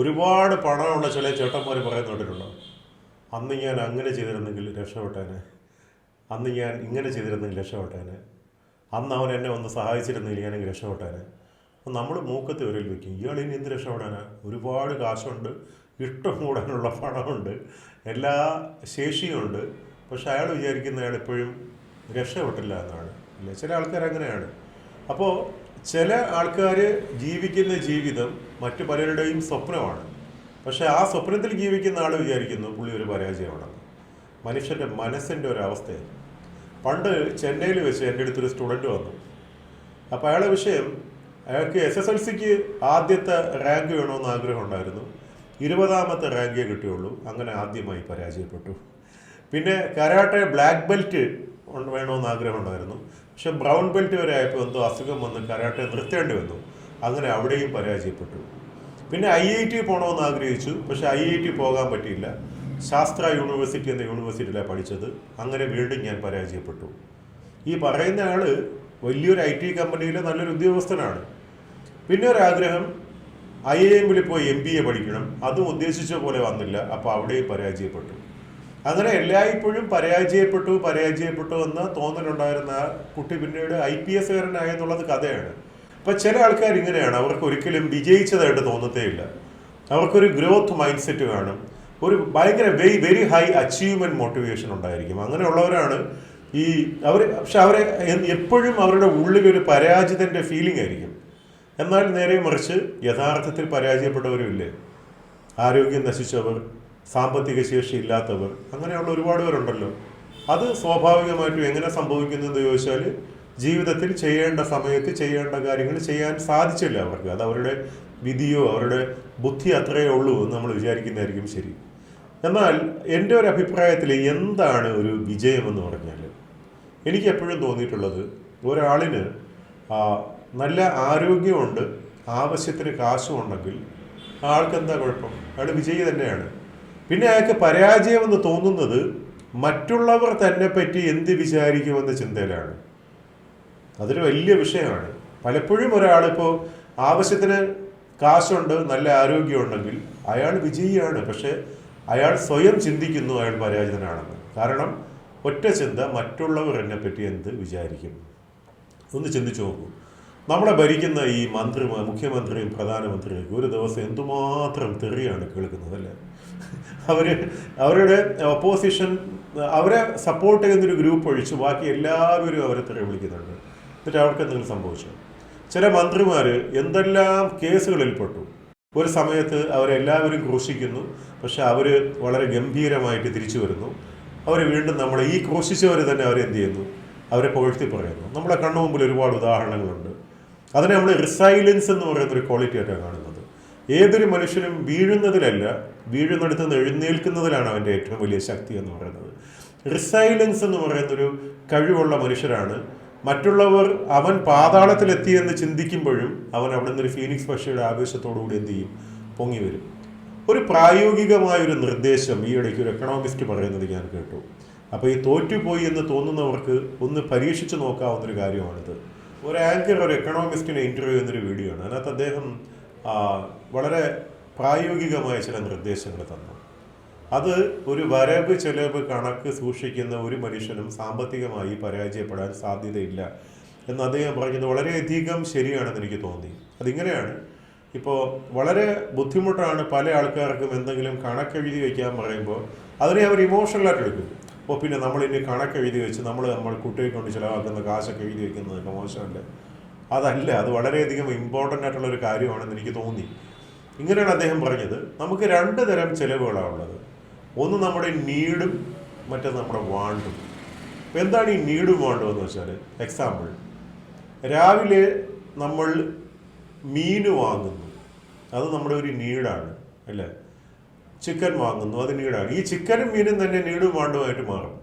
ഒരുപാട് പണമുള്ള ചില ചേട്ടന്മാർ പറയുന്ന കേട്ടിട്ടുണ്ടോ അന്ന് ഞാൻ അങ്ങനെ ചെയ്തിരുന്നെങ്കിൽ രക്ഷപ്പെട്ടേനെ. അന്ന് ഞാൻ ഇങ്ങനെ ചെയ്തിരുന്നെങ്കിൽ രക്ഷപ്പെട്ടേനെ. അന്ന് അവൻ എന്നെ ഒന്ന് സഹായിച്ചിരുന്നെങ്കിൽ ഞാനെങ്കിൽ രക്ഷപ്പെട്ടേനെ. അപ്പം നമ്മൾ മൂക്കത്തെ വിരൽ വെക്കും. ഇയാൾ ഇനി എന്ത് രക്ഷപ്പെടാനാ? ഒരുപാട് കാശുണ്ട് ഇഷ്ടം കൂടാനുള്ള പണമുണ്ട് എല്ലാ ശേഷിയുമുണ്ട് പക്ഷെ അയാൾ വിചാരിക്കുന്ന അയാൾ എപ്പോഴും രക്ഷപ്പെട്ടില്ല എന്നാണ്. അല്ലേ ചില ആൾക്കാർ അങ്ങനെയാണ് അപ്പോൾ ചില ആൾക്കാർ ജീവിക്കുന്ന ജീവിതം മറ്റു പലരുടെയും സ്വപ്നമാണ്. പക്ഷെ ആ സ്വപ്നത്തിൽ ജീവിക്കുന്ന ആൾ വിചാരിക്കുന്നു പുള്ളി ഒരു പരാജയമാണെന്ന്. മനുഷ്യന്റെ മനസ്സിന്റെ ഒരവസ്ഥയാണ് പണ്ട് ചെന്നൈയിൽ വെച്ച് എന്റെ അടുത്തൊരു സ്റ്റുഡന്റ് വന്നു. അപ്പോൾ അയാളെ വിഷയം അയാൾക്ക് എസ് എസ് എൽ സിക്ക് ആദ്യത്തെ റാങ്ക് വേണമെന്ന് ആഗ്രഹം ഉണ്ടായിരുന്നു. ഇരുപതാമത്തെ റാങ്കേ കിട്ടിയുള്ളൂ. അങ്ങനെ ആദ്യമായി പരാജയപ്പെട്ടു. പിന്നെ കരാട്ടെ ബ്ലാക്ക് ബെൽറ്റ് വേണമെന്ന് ആഗ്രഹം ഉണ്ടായിരുന്നു. പക്ഷെ ബ്രൗൺ ബെൽറ്റ് വരെ ആയപ്പോൾ എന്തോ അസുഖം വന്ന് കരാട്ടെ നിർത്തേണ്ടി വന്നു. അങ്ങനെ അവിടെയും പരാജയപ്പെട്ടു. പിന്നെ ഐ ഐ ടി പോകണമെന്ന് ആഗ്രഹിച്ചു പക്ഷെ ഐ ഐ ടി പോകാൻ പറ്റിയില്ല. ശാസ്ത്ര യൂണിവേഴ്സിറ്റി എന്ന യൂണിവേഴ്സിറ്റിയിലാണ് പഠിച്ചത്. അങ്ങനെ വീണ്ടും ഞാൻ പരാജയപ്പെട്ടു. ഈ പറയുന്ന ആൾ വലിയൊരു ഐ ടി കമ്പനിയിലെ നല്ലൊരു ഉദ്യോഗസ്ഥനാണ്. പിന്നെ ഒരു ആഗ്രഹം ഐ ഐ എമ്മിൽ പോയി എം ബി എ പഠിക്കണം. അതും ഉദ്ദേശിച്ച പോലെ വന്നില്ല. അപ്പോൾ അവിടെയും പരാജയപ്പെട്ടു. അങ്ങനെ എല്ലായ്പ്പോഴും പരാജയപ്പെട്ടു പരാജയപ്പെട്ടു എന്ന് തോന്നലുണ്ടായിരുന്ന കുട്ടി പിന്നീട് ഐ പി എസ് കാരനായെന്നുള്ളത് കഥയാണ്. അപ്പം ചില ആൾക്കാർ ഇങ്ങനെയാണ് അവർക്ക് ഒരിക്കലും വിജയിച്ചതായിട്ട് തോന്നത്തേ ഇല്ല അവർക്കൊരു ഗ്രോത്ത് മൈൻഡ് സെറ്റ് കാണും. ഒരു ഭയങ്കര very very high achievement motivation ഉണ്ടായിരിക്കും. അങ്ങനെയുള്ളവരാണ് ഈ അവർ പക്ഷെ അവരെ എപ്പോഴും അവരുടെ ഉള്ളിൽ ഒരു പരാജിതന്റെ ഫീലിംഗ് ആയിരിക്കും. എന്നാൽ നേരെ മറിച്ച് യഥാർത്ഥത്തിൽ പരാജയപ്പെട്ടവരും ഇല്ലേ? ആരോഗ്യം നശിച്ചവർ സാമ്പത്തിക ശേഷി ഇല്ലാത്തവർ അങ്ങനെയുള്ള ഒരുപാട് പേരുണ്ടല്ലോ. അത് സ്വാഭാവികമായിട്ടും എങ്ങനെ സംഭവിക്കുന്നു എന്ന് ചോദിച്ചാൽ ജീവിതത്തിൽ ചെയ്യേണ്ട സമയത്ത് ചെയ്യേണ്ട കാര്യങ്ങൾ ചെയ്യാൻ സാധിച്ചില്ല അവർക്ക്. അത് അവരുടെ വിധിയോ അവരുടെ ബുദ്ധി അത്രയേ ഉള്ളൂ എന്ന് നമ്മൾ വിചാരിക്കുന്നതായിരിക്കും ശരി. എന്നാൽ എന്റെ ഒരു അഭിപ്രായത്തിൽ എന്താണ് ഒരു വിജയം എന്ന് പറഞ്ഞാൽ എനിക്ക് എപ്പോഴും തോന്നിയിട്ടുള്ളത് ഒരാളിന് നല്ല ആരോഗ്യമുണ്ട് ആവശ്യത്തിന് കാശുമുണ്ടെങ്കിൽ ആൾക്ക് എന്താ കുഴപ്പം? അയാൾ വിജയി തന്നെയാണ്. പിന്നെ അയാൾക്ക് പരാജയമെന്ന് തോന്നുന്നത് മറ്റുള്ളവർ തന്നെ പറ്റി എന്ത് വിചാരിക്കുമെന്ന ചിന്തയിലാണ്. അതൊരു വലിയ വിഷയമാണ്. പലപ്പോഴും ഒരാളിപ്പോൾ ആവശ്യത്തിന് കാശുണ്ട് നല്ല ആരോഗ്യമുണ്ടെങ്കിൽ അയാൾ വിജയിയാണ്. പക്ഷെ അയാൾ സ്വയം ചിന്തിക്കുന്നു അയാൾ പരാജിതനാണെന്ന്. കാരണം ഒറ്റ ചിന്ത മറ്റുള്ളവർ എന്നെ പറ്റി എന്ത് വിചാരിക്കും? ഒന്ന് ചിന്തിച്ചു നോക്കൂ. നമ്മളെ ഭരിക്കുന്ന ഈ മന്ത്രി മുഖ്യമന്ത്രിയും പ്രധാനമന്ത്രിയൊക്കെ ഒരു ദിവസം എന്തുമാത്രം തെറിയാണ് കേൾക്കുന്നത് അല്ലേ? അവർ അവരുടെ ഒപ്പോസിഷൻ അവരെ സപ്പോർട്ട് ചെയ്യുന്നൊരു ഗ്രൂപ്പ് ഒഴിച്ച് ബാക്കി എല്ലാവരും അവരെ തെറി വിളിക്കുന്നുണ്ട്. എന്നിട്ട് അവർക്ക് എന്തെങ്കിലും സംഭവിച്ചു? ചില മന്ത്രിമാർ എന്തെല്ലാം കേസുകളിൽ പെട്ടു. ഒരു സമയത്ത് അവരെല്ലാവരും ക്രൂശിക്കുന്നു. പക്ഷെ അവർ വളരെ ഗംഭീരമായിട്ട് തിരിച്ചു വരുന്നു. അവർ വീണ്ടും നമ്മളെ ഈ ക്രൂശിച്ചവർ തന്നെ അവരെന്ത് ചെയ്യുന്നു? അവരെ പുകഴ്ത്തി പറയുന്നു. നമ്മുടെ കണ്ണു മുമ്പിൽ ഒരുപാട് ഉദാഹരണങ്ങളുണ്ട്. അതിനെ നമ്മൾ റിസൈലൻസ് എന്ന് പറയുന്ന ഒരു ക്വാളിറ്റി ആയിട്ടാണ് കാണുന്നത്. ഏതൊരു മനുഷ്യനും വീഴുന്നതിലല്ല വീഴുന്നിടത്ത് നിന്ന് എഴുന്നേൽക്കുന്നതിലാണ് അവന്റെ ഏറ്റവും വലിയ ശക്തി എന്ന് പറയുന്നത്. റിസൈലൻസ് എന്ന് പറയുന്നൊരു കഴിവുള്ള മനുഷ്യരാണ്. മറ്റുള്ളവർ അവൻ പാതാളത്തിലെത്തിയെന്ന് ചിന്തിക്കുമ്പോഴും അവൻ അവിടെ നിന്നൊരു ഫീനിക്സ് പക്ഷിയുടെ ആവേശത്തോടുകൂടി എന്ത് ചെയ്യും? പൊങ്ങി വരും. ഒരു പ്രായോഗികമായ ഒരു നിർദ്ദേശം ഈ ഇടയ്ക്ക് ഒരു എക്കണോമിസ്റ്റ് പറയുന്നത് ഞാൻ കേട്ടു. അപ്പോൾ ഈ തോറ്റുപോയി എന്ന് തോന്നുന്നവർക്ക് ഒന്ന് പരീക്ഷിച്ച് നോക്കാവുന്നൊരു കാര്യമാണിത്. ഒരു ആങ്കർ ഒരു എക്കണോമിസ്റ്റിനെ ഇന്റർവ്യൂ എന്നൊരു വീഡിയോ ആണ്. അതിനകത്ത് അദ്ദേഹം വളരെ പ്രായോഗികമായ ചില നിർദ്ദേശങ്ങൾ തന്നു. അത് ഒരു വരവ് ചെലവ് കണക്ക് സൂക്ഷിക്കുന്ന ഒരു മനുഷ്യനും സാമ്പത്തികമായി പരാജയപ്പെടാൻ സാധ്യതയില്ല എന്ന് അദ്ദേഹം പറഞ്ഞത് വളരെയധികം ശരിയാണെന്ന് എനിക്ക് തോന്നി. അതിങ്ങനെയാണ്. ഇപ്പോൾ വളരെ ബുദ്ധിമുട്ടാണ് പല ആൾക്കാർക്കും എന്തെങ്കിലും കണക്കെഴുതി വയ്ക്കാൻ പറയുമ്പോൾ അതിനെ അവർ ഇമോഷണലായിട്ട് എടുക്കും അപ്പോൾ പിന്നെ ഇനി കണക്കെഴുതി വെച്ച് നമ്മൾ നമ്മൾ കുട്ടിയെ കൊണ്ട് ചിലവാക്കുന്ന കാശൊക്കെ എഴുതി വെക്കുന്നതൊക്കെ മോശമല്ലേ? അതല്ല അത് വളരെയധികം ഇമ്പോർട്ടന്റ് ആയിട്ടുള്ള ഒരു കാര്യമാണെന്ന് എനിക്ക് തോന്നി. ഇങ്ങനെയാണ് അദ്ദേഹം പറഞ്ഞത് നമുക്ക് രണ്ട് തരം ചിലവുകളാണ് ഉള്ളത്. ഒന്ന് നമ്മുടെ നീഡും മറ്റേ നമ്മുടെ വാണ്ടും. എന്താണ് ഈ നീഡും വാണ്ടും എന്ന് വെച്ചാൽ എക്സാമ്പിൾ രാവിലെ നമ്മൾ മീൻ വാങ്ങുന്നു. അത് നമ്മുടെ ഒരു നീഡാണ് അല്ലേ? ചിക്കൻ വാങ്ങുന്നു അത് നീടാണ് ഈ ചിക്കനും മീനും തന്നെ നീടും വാണ്ടുമായിട്ട് മാറും.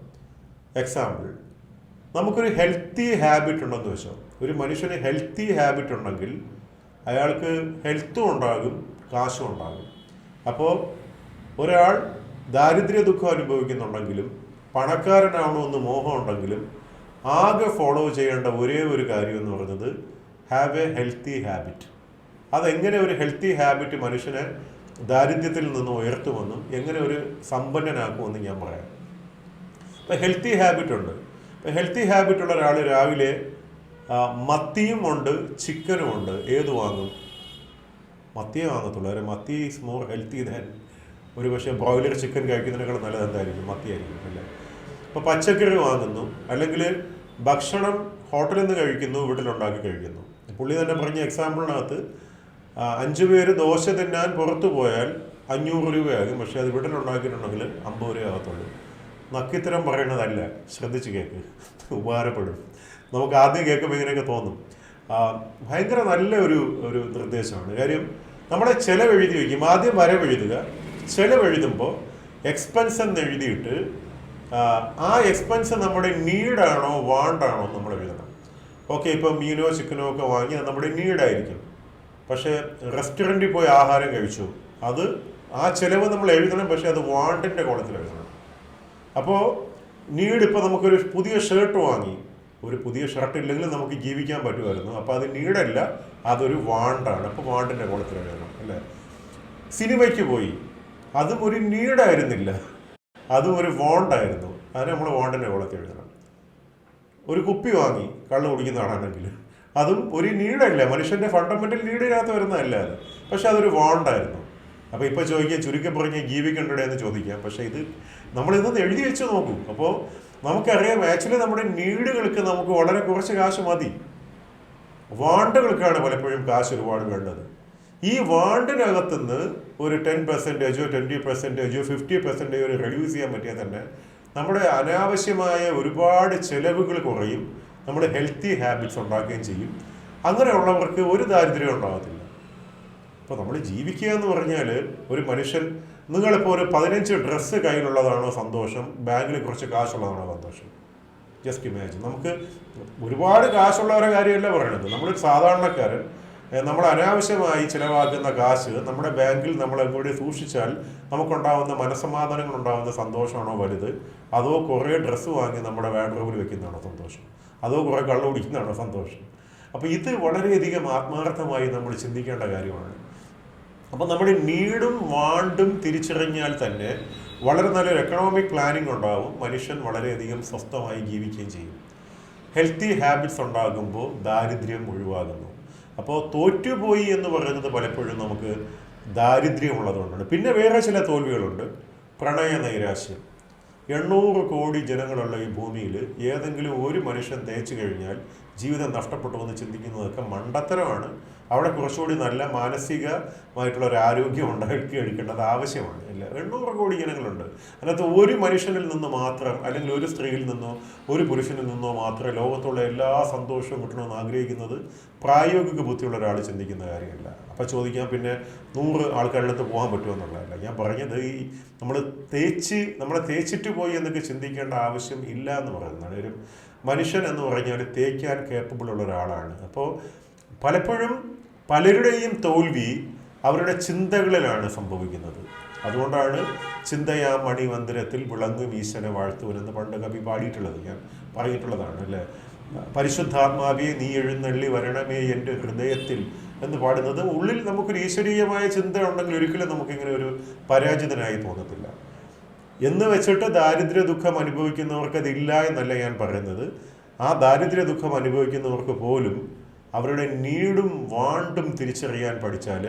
എക്സാമ്പിൾ നമുക്കൊരു ഹെൽത്തി ഹാബിറ്റ് ഉണ്ടെന്ന് വെച്ചോ. ഒരു മനുഷ്യന് ഹെൽത്തി ഹാബിറ്റ് ഉണ്ടെങ്കിൽ അയാൾക്ക് ഹെൽത്തും ഉണ്ടാകും കാശും ഉണ്ടാകും. അപ്പോൾ ഒരാൾ ദാരിദ്ര്യ ദുഃഖം അനുഭവിക്കുന്നുണ്ടെങ്കിലും പണക്കാരനാണോ എന്ന് മോഹം ഉണ്ടെങ്കിലും ആകെ ഫോളോ ചെയ്യേണ്ട ഒരേ ഒരു കാര്യം എന്ന് പറയുന്നത് ഹാവ് എ ഹെൽത്തി ഹാബിറ്റ് അതെങ്ങനെ ഒരു ഹെൽത്തി ഹാബിറ്റ് മനുഷ്യനെ ദാരിദ്ര്യത്തിൽ നിന്ന് ഉയർത്തുമെന്നും എങ്ങനെ ഒരു സമ്പന്നനാക്കുമെന്നും ഞാൻ പറയാം. ഇപ്പം ഹെൽത്തി ഹാബിറ്റ് ഉണ്ട്. ഇപ്പം ഹെൽത്തി ഹാബിറ്റ് ഉള്ള ഒരാൾ രാവിലെ മത്തിയും ഉണ്ട് ചിക്കനും ഉണ്ട്. ഏത് വാങ്ങും? മത്തിയെ വാങ്ങത്തുള്ളൂ. അല്ലെ മത്തി ഈസ് മോർ ഹെൽത്തി ദാൻ ഒരു പക്ഷേ ബ്രോയിലർ ചിക്കൻ കഴിക്കുന്നതിനേക്കാൾ നല്ലത് എന്തായിരിക്കും? മത്തിയായിരിക്കും അല്ലേ? അപ്പോൾ പച്ചക്കറി വാങ്ങുന്നു. അല്ലെങ്കിൽ ഭക്ഷണം ഹോട്ടലിൽ നിന്ന് കഴിക്കുന്നു വീട്ടിലുണ്ടാക്കി കഴിക്കുന്നു. പുള്ളി തന്നെ പറഞ്ഞ എക്സാമ്പിളിനകത്ത് അഞ്ച് പേര് ദോശ തിന്നാൻ പുറത്തു പോയാൽ അഞ്ഞൂറ് രൂപയാകും. പക്ഷേ അത് വീട്ടിൽ ഉണ്ടാക്കിയിട്ടുണ്ടെങ്കിൽ അമ്പത് രൂപ ആകത്തുള്ളൂ. നക്കിത്തരം പറയണതല്ല ശ്രദ്ധിച്ച് കേക്ക്. ഉപകാരപ്പെടും. നമുക്ക് ആദ്യം കേൾക്കുമ്പോൾ ഇങ്ങനെയൊക്കെ തോന്നും. ഭയങ്കര നല്ല ഒരു ഒരു നിർദ്ദേശമാണ്. കാര്യം നമ്മളെ ചിലവ് എഴുതി വയ്ക്കും. ആദ്യം വരവ് എഴുതുക. ചിലവ് എഴുതുമ്പോൾ എക്സ്പെൻസ് എന്ന് എഴുതിയിട്ട് ആ, എക്സ്പെൻസ് നമ്മുടെ നീഡാണോ വാണ്ടാണോ നമ്മൾ എഴുതണം. ഓക്കെ ഇപ്പം മീനോ ചിക്കനോ ഒക്കെ വാങ്ങി അത് നമ്മുടെ നീഡായിരിക്കും പക്ഷേ റെസ്റ്റോറന്റിൽ പോയി ആഹാരം കഴിച്ചു. അത് ആ ചിലവ് നമ്മൾ എഴുതണം പക്ഷേ അത് വാണ്ടിന്റെ കോളത്തിൽ എഴുതണം. അപ്പോൾ നീഡ് ഇപ്പോൾ നമുക്കൊരു പുതിയ ഷർട്ട് വാങ്ങി. ഒരു പുതിയ ഷർട്ട് ഇല്ലെങ്കിൽ നമുക്ക് ജീവിക്കാൻ പറ്റുമായിരുന്നു. അപ്പോൾ അത് നീഡല്ല അതൊരു വാണ്ടാണ്. അപ്പോൾ വാണ്ടിന്റെ കോളത്തിൽ എഴുതണം അല്ലേ? സിനിമയ്ക്ക് പോയി. അതും ഒരു നീഡായിരുന്നില്ല അതും ഒരു വാണ്ടായിരുന്നു. അതിനെ നമ്മൾ വാണ്ടിന്റെ കോളത്തിൽ എഴുതണം. ഒരു കുപ്പി വാങ്ങി കള്ള് കുടിക്കുന്നതാണെങ്കിൽ അതും ഒരു നീഡല്ല മനുഷ്യന്റെ ഫണ്ടമെന്റൽ നീഡിനകത്ത് വരുന്നതല്ല അത്. പക്ഷെ അതൊരു വാണ്ടായിരുന്നു. അപ്പോൾ ഇപ്പോൾ ചോദിക്കാം ചുരുക്കി പറഞ്ഞ് ജീവിക്കണ്ടേ എന്ന് ചോദിക്കാം പക്ഷെ ഇത് നമ്മൾ ഇതൊന്ന് എഴുതി വെച്ച് നോക്കും. അപ്പോൾ നമുക്കറിയാം ആക്ച്വലി നമ്മുടെ നീഡുകൾക്ക് നമുക്ക് വളരെ കുറച്ച് കാശ് മതി. വാണ്ടുകൾക്കാണ് പലപ്പോഴും കാശ് ഒരുപാട് വേണ്ടത്. ഈ വാണ്ടിനകത്തുനിന്ന് ഒരു ടെൻ പെർസെന്റേജോ ട്വന്റി പെർസെന്റേജോ ഫിഫ്റ്റി പെർസെന്റേജോ റെഡ്യൂസ് ചെയ്യാൻ പറ്റിയാൽ തന്നെ നമ്മുടെ അനാവശ്യമായ ഒരുപാട് ചെലവുകൾ കുറയും. നമ്മുടെ ഹെൽത്തി ഹാബിറ്റ്സ് ഉണ്ടാക്കുകയും ചെയ്യും. അങ്ങനെയുള്ളവർക്ക് ഒരു ദാരിദ്ര്യം ഉണ്ടാകത്തില്ല. അപ്പോൾ നമ്മൾ ജീവിക്കുക എന്ന് പറഞ്ഞാൽ ഒരു മനുഷ്യൻ നിങ്ങളിപ്പോൾ ഒരു പതിനഞ്ച് ഡ്രസ്സ് കയ്യിലുള്ളതാണോ സന്തോഷം? ബാങ്കിൽ കുറച്ച് കാശുള്ളതാണോ സന്തോഷം? ജസ്റ്റ് ഇമാജിൻ നമുക്ക് ഒരുപാട് കാശുള്ളവരുടെ കാര്യമല്ല പറയണത്. നമ്മൾ സാധാരണക്കാരൻ നമ്മൾ അനാവശ്യമായി ചിലവാക്കുന്ന കാശ് നമ്മുടെ ബാങ്കിൽ നമ്മൾ എവിടെ സൂക്ഷിച്ചാൽ നമുക്കുണ്ടാവുന്ന മനസ്സമാധാനങ്ങൾ ഉണ്ടാവുന്ന സന്തോഷമാണോ വലുത്? അതോ കുറേ ഡ്രസ്സ് വാങ്ങി നമ്മുടെ വാഡ്രോബിൽ വെക്കുന്നതാണോ സന്തോഷം? അതോ കുറേ കള്ളു കുടിക്കുന്നതാണോ സന്തോഷം? അപ്പോൾ ഇത് വളരെയധികം ആത്മാർത്ഥമായി നമ്മൾ ചിന്തിക്കേണ്ട കാര്യമാണ്. അപ്പോൾ നമ്മുടെ നീഡും വാണ്ടും തിരിച്ചറിഞ്ഞാൽ തന്നെ വളരെ നല്ലൊരു എക്കണോമിക് പ്ലാനിംഗ് ഉണ്ടാവും. മനുഷ്യൻ വളരെയധികം സ്വസ്ഥമായി ജീവിക്കുകയും ചെയ്യും. ഹെൽത്തി ഹാബിറ്റ്സ് ഉണ്ടാകുമ്പോൾ ദാരിദ്ര്യം ഒഴിവാകുന്നു. അപ്പോൾ തോറ്റുപോയി എന്ന് പറയുന്നത് പലപ്പോഴും നമുക്ക് ദാരിദ്ര്യമുള്ളതുകൊണ്ടാണ്. പിന്നെ വേറെ ചില തോൽവികളുണ്ട്. പ്രണയ നൈരാശ്യം. എണ്ണൂറ് കോടി ജനങ്ങളുള്ള ഈ ഭൂമിയിൽ ഏതെങ്കിലും ഒരു മനുഷ്യൻ തേച്ചു കഴിഞ്ഞാൽ ജീവിതം നഷ്ടപ്പെട്ടു എന്ന് ചിന്തിക്കുന്നതൊക്കെ മണ്ടത്തരമാണ്. അവിടെ കുറച്ചുകൂടി നല്ല മാനസികമായിട്ടുള്ള ഒരു ആരോഗ്യം ഉണ്ടാക്കി എടുക്കേണ്ടത് ആവശ്യമാണ്. ഇല്ല എണ്ണൂറ് കോടി ജനങ്ങളുണ്ട്. അതിനകത്ത് ഒരു മനുഷ്യനിൽ നിന്ന് മാത്രം അല്ലെങ്കിൽ ഒരു സ്ത്രീയിൽ നിന്നോ ഒരു പുരുഷനിൽ നിന്നോ മാത്രമേ ലോകത്തുള്ള എല്ലാ സന്തോഷവും കിട്ടണമെന്ന് ആഗ്രഹിക്കുന്നത് പ്രായോഗിക ബുദ്ധിയുള്ള ഒരാൾ ചിന്തിക്കുന്ന കാര്യമല്ല. അപ്പോൾ ചോദിക്കാം പിന്നെ നൂറ് ആൾക്കാരുടെ അടുത്ത് പോകാൻ പറ്റുമെന്നുള്ളതല്ല ഞാൻ പറഞ്ഞത് ഈ നമ്മൾ തേച്ച് നമ്മളെ തേച്ചിട്ട് പോയി എന്നൊക്കെ ചിന്തിക്കേണ്ട ആവശ്യം ഇല്ല എന്ന് പറയുന്നതാണ്. ഒരു മനുഷ്യൻ എന്ന് പറഞ്ഞാൽ തേക്കാൻ കേപ്പബിൾ ഉള്ള ഒരാളാണ്. അപ്പോൾ പലപ്പോഴും പലരുടെയും തോൽവി അവരുടെ ചിന്തകളിലാണ് സംഭവിക്കുന്നത്. അതുകൊണ്ടാണ് ചിന്തയാ മണിമന്ദിരത്തിൽ വിളങ്ങും ഈശനെ വാഴ്ത്തുവനെന്ന് പണ്ട് കവി പാടിയിട്ടുള്ളത്. ഞാൻ പറഞ്ഞിട്ടുള്ളതാണ് അല്ലേ? പരിശുദ്ധാത്മാവിയെ നീ എഴുന്നള്ളി വരണമേ എന്റെ ഹൃദയത്തിൽ എന്ന് പാടുന്നത് ഉള്ളിൽ നമുക്കൊരു ഈശ്വരീയമായ ചിന്ത ഉണ്ടെങ്കിൽ ഒരിക്കലും നമുക്കിങ്ങനെ ഒരു പരാജിതനായി തോന്നത്തില്ല. എന്ന് വെച്ചിട്ട് ദാരിദ്ര്യ ദുഃഖം അനുഭവിക്കുന്നവർക്ക് അതില്ല എന്നല്ല ഞാൻ പറയുന്നത്. ആ ദാരിദ്ര്യ ദുഃഖം അനുഭവിക്കുന്നവർക്ക് പോലും അവരുടെ നീടും വാണ്ടും തിരിച്ചറിയാൻ പഠിച്ചാൽ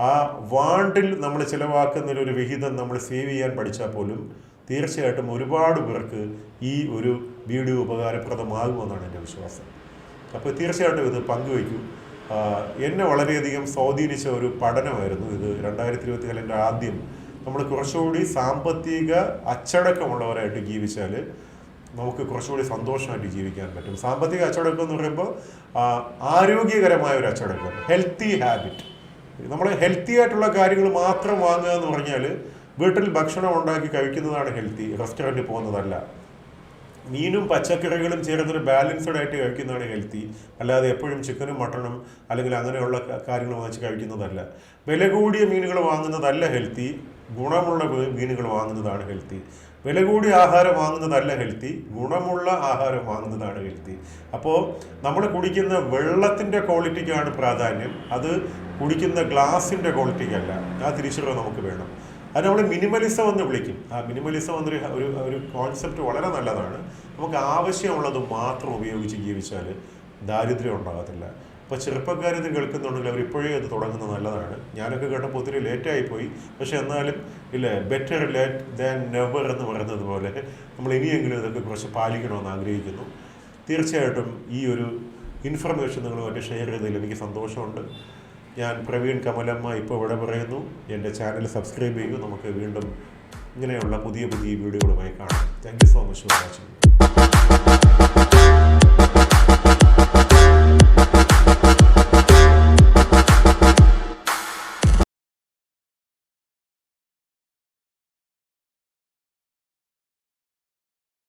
ആ വാണ്ടിൽ നമ്മൾ ചിലവാക്കുന്നതിലൊരു വിഹിതം നമ്മൾ സേവ് ചെയ്യാൻ പഠിച്ചാൽ പോലും തീർച്ചയായിട്ടും ഒരുപാട് പേർക്ക് ഈ ഒരു വീഡിയോ ഉപകാരപ്രദമാകുമെന്നാണ് എന്റെ വിശ്വാസം. അപ്പോൾ തീർച്ചയായിട്ടും ഇത് പങ്കുവയ്ക്കും. എന്നെ വളരെയധികം സ്വാധീനിച്ച ഒരു പഠനമായിരുന്നു ഇത്. രണ്ടായിരത്തി ഇരുപത്തിനാലിന്റെ ആദ്യം നമ്മൾ കുറച്ചുകൂടി സാമ്പത്തിക അച്ചടക്കമുള്ളവരായിട്ട് ജീവിച്ചാൽ നമുക്ക് കുറച്ചുകൂടി സന്തോഷമായിട്ട് ജീവിക്കാൻ പറ്റും. സാമ്പത്തിക അച്ചടക്കം എന്ന് പറയുമ്പോൾ ആരോഗ്യകരമായ ഒരു അച്ചടക്കം ഹെൽത്തി ഹാബിറ്റ് നമ്മൾ ഹെൽത്തി ആയിട്ടുള്ള കാര്യങ്ങൾ മാത്രം വാങ്ങുക എന്ന് പറഞ്ഞാൽ വീട്ടിൽ ഭക്ഷണം ഉണ്ടാക്കി കഴിക്കുന്നതാണ് ഹെൽത്തി റെസ്റ്റോറന്റിൽ പോകുന്നതല്ല. മീനും പച്ചക്കറികളും ചേർന്നൊരു ബാലൻസ്ഡ് ആയിട്ട് കഴിക്കുന്നതാണ് ഹെൽത്തി അല്ലാതെ എപ്പോഴും ചിക്കനും മട്ടണും അല്ലെങ്കിൽ അങ്ങനെയുള്ള കാര്യങ്ങൾ വാങ്ങിച്ച് കഴിക്കുന്നതല്ല. വില കൂടിയ മീനുകൾ വാങ്ങുന്നതല്ല ഹെൽത്തി ഗുണമുള്ള മീനുകൾ വാങ്ങുന്നതാണ് ഹെൽത്തി വില കൂടി ആഹാരം വാങ്ങുന്നതല്ല ഹെൽത്തി ഗുണമുള്ള ആഹാരം വാങ്ങുന്നതാണ് ഹെൽത്തി അപ്പോൾ നമ്മൾ കുടിക്കുന്ന വെള്ളത്തിന്റെ ക്വാളിറ്റിക്കാണ് പ്രാധാന്യം. അത് കുടിക്കുന്ന ഗ്ലാസിന്റെ ക്വാളിറ്റിക്കല്ല ആ തിരിച്ചറിവ് നമുക്ക് വേണം. അത് നമ്മൾ മിനിമലിസം എന്ന് വിളിക്കും. ആ മിനിമലിസം എന്നൊരു ഒരു ഒരു കോൺസെപ്റ്റ് വളരെ നല്ലതാണ്. നമുക്ക് ആവശ്യമുള്ളത് മാത്രം ഉപയോഗിച്ച് ജീവിച്ചാൽ ദാരിദ്ര്യം ഉണ്ടാകത്തില്ല. അപ്പോൾ ചെറുപ്പക്കാർ ഇത് കേൾക്കുന്നുണ്ടെങ്കിൽ അവർ ഇപ്പോഴേ അത് തുടങ്ങുന്നത് നല്ലതാണ്. ഞാനൊക്കെ കേട്ടപ്പോൾ ഒത്തിരി ലേറ്റായി പോയി പക്ഷെ എന്നാലും ഇല്ല ബെറ്റർ ലേറ്റ് ദാൻ നെവർ എന്ന് പറയുന്നത് പോലെ നമ്മൾ ഇനിയെങ്കിലും ഇതൊക്കെ കുറച്ച് പാലിക്കണമെന്ന് ആഗ്രഹിക്കുന്നു. തീർച്ചയായിട്ടും ഈ ഒരു ഇൻഫർമേഷൻ നിങ്ങളുമായിട്ട് ഷെയർ ചെയ്തതിൽ എനിക്ക് സന്തോഷമുണ്ട്. ഞാൻ പ്രവീൺ കമലമ്മ ഇപ്പോൾ ഇവിടെ പറയുന്നു. എന്റെ ചാനൽ സബ്സ്ക്രൈബ് ചെയ്യൂ. നമുക്ക് വീണ്ടും ഇങ്ങനെയുള്ള പുതിയ പുതിയ വീഡിയോകളുമായി കാണാം. Thank you so much for watching